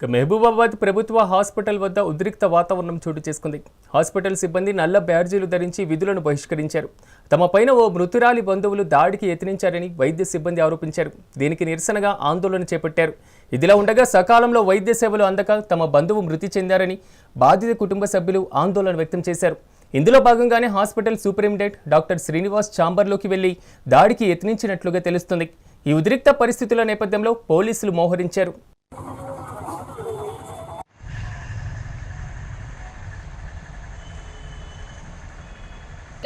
ఇక మహబూబాబాద్ ప్రభుత్వ హాస్పిటల్ వద్ద ఉద్రిక్త వాతావరణం చోటు చేసుకుంది. హాస్పిటల్ సిబ్బంది నల్ల బ్యాడ్జీలు ధరించి విధులను బహిష్కరించారు. తమపైన ఓ మృతురాలి బంధువులు దాడికి యత్నించారని వైద్య సిబ్బంది ఆరోపించారు. దీనికి నిరసనగా ఆందోళన చేపట్టారు. ఇదిలా ఉండగా సకాలంలో వైద్య సేవలు అందక తమ బంధువు మృతి చెందారని బాధిత కుటుంబ సభ్యులు ఆందోళన వ్యక్తం చేశారు. ఇందులో భాగంగానే హాస్పిటల్ సూపరింటెండెంట్ డాక్టర్ శ్రీనివాస్ ఛాంబర్లోకి వెళ్ళి దాడికి యత్నించినట్లుగా తెలుస్తుంది. ఈ ఉద్రిక్త పరిస్థితుల నేపథ్యంలో పోలీసులు మోహరించారు.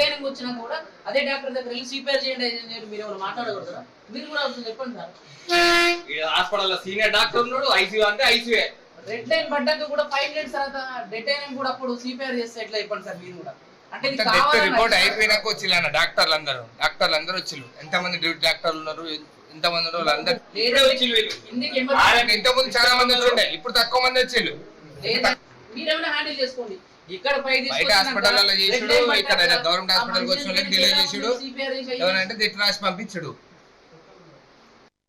ట్రైనింగ్ వచ్చినా కూడా అదే డాక్టర్ దగ్గర వెళ్ళి సిపిఆర్ చేయండి అని చెప్పి మీరు ఎవరు మాట్లాడకూడదు? మీరు కూడా అసలు చెప్పండి సార్. ఈ హాస్పిటల్ సీనియర్ డాక్టర్ ఉన్నాడు ఐసీయూ అంటే ఐసీయూ రెడ్ లైన్ పడ్డాక కూడా ఫైవ్ మినిట్స్ తర్వాత డెడ్ అయిన కూడా అప్పుడు సిపిఆర్ చేస్తే ఎట్లా చెప్పండి సార్ మీరు కూడా? రిపోర్ట్ అయిపోయినాక వచ్చిల్లు డాక్టర్లు అందరూ డాక్టర్లు అందరూ వచ్చిల్లు. ఎంతమంది డ్యూటీ డాక్టర్లు ఉన్నారు ఉన్నారు ఆయన ఎమర్జెన్సీ ఇంతకుముందు చాలా మంది వచ్చిండే? ఇప్పుడు తక్కువ మంది లేదా మీరేమైనా హ్యాండిల్ చేసుకోండి. ఇక్కడ పై బయట హాస్పిటల్లో చేసుడు ఇక్కడ గవర్నమెంట్ హాస్పిటల్ వచ్చిన డిలే చేసుడు ఎవరంటే తిట్టి రాసి పంపించుడు.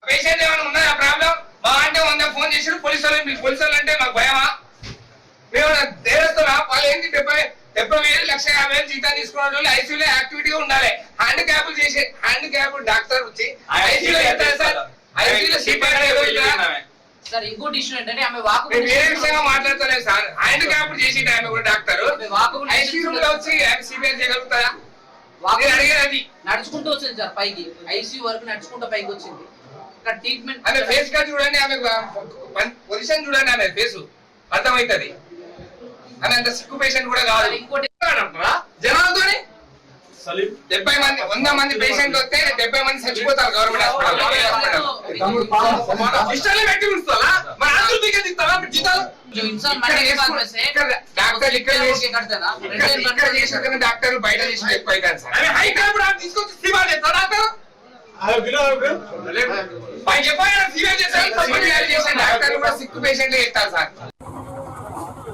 పేషెంట్ ఏమైనా ఉన్నదా ప్రాబ్లం? మా అంటే వంద ఫోన్ చేసాడు పోలీసు వాళ్ళు మీకు పోలీసు వాళ్ళు అంటే మాకు భయమా? మేము దేవస్తున్నా వాళ్ళు ఏంటి డెబ్బై డెబ్బై వేలు లక్ష యాభై వేలు జీతం తీసుకున్న వాళ్ళు ఐసీయూలో యాక్టివిటీగా ఉండాలి. హ్యాండ్ క్యాప్లు చేసే హ్యాండ్ క్యాప్ డాక్టర్ వచ్చి ఐసీయూలో ఎంత సార్ ఐసీయూలో సీపీ సార్ ఇంకోటి ఇష్యూ ఏంటంటే ఆమె వాకు నేను వేరే విషయంగా మాట్లాడుతున్నాను సార్. హ్యాండ్ క్యాప్ చేసి ఆమె కూడా డాక్టర్. వాకు ఐసీయూలో వచ్చి సిపిఆర్ చేయగలుగుతారా? అడిగేది నడుచుకుంటూ వచ్చింది సార్ పైకి. ఐసీయూ వరకు నడుచుకుంటూ పైకి వచ్చింది. ఇక్కడ ట్రీట్మెంట్ ఆమె ఫేస్ కట్ చూడండి ఆమె పొజిషన్ చూడండి ఆమె ఫేస్ అర్థమవుతుంది. ఆమె అంత సిక్కు పేషెంట్ కూడా కాదు. ఇంకోటి జనాలతోని డెబ్బై మంది వంద మంది పేషెంట్లు వస్తే డెబ్బై మంది చచ్చిపోతారు గవర్నమెంట్ హాస్పిటల్ పెట్టి ఉంచుతారా మరి అందరూ దిగుతారా జీతాలు? డాక్టర్ బయట చేసిన ఎక్కువ చెప్పారు సీరియస్ పేషెంట్లు చేస్తారు సార్.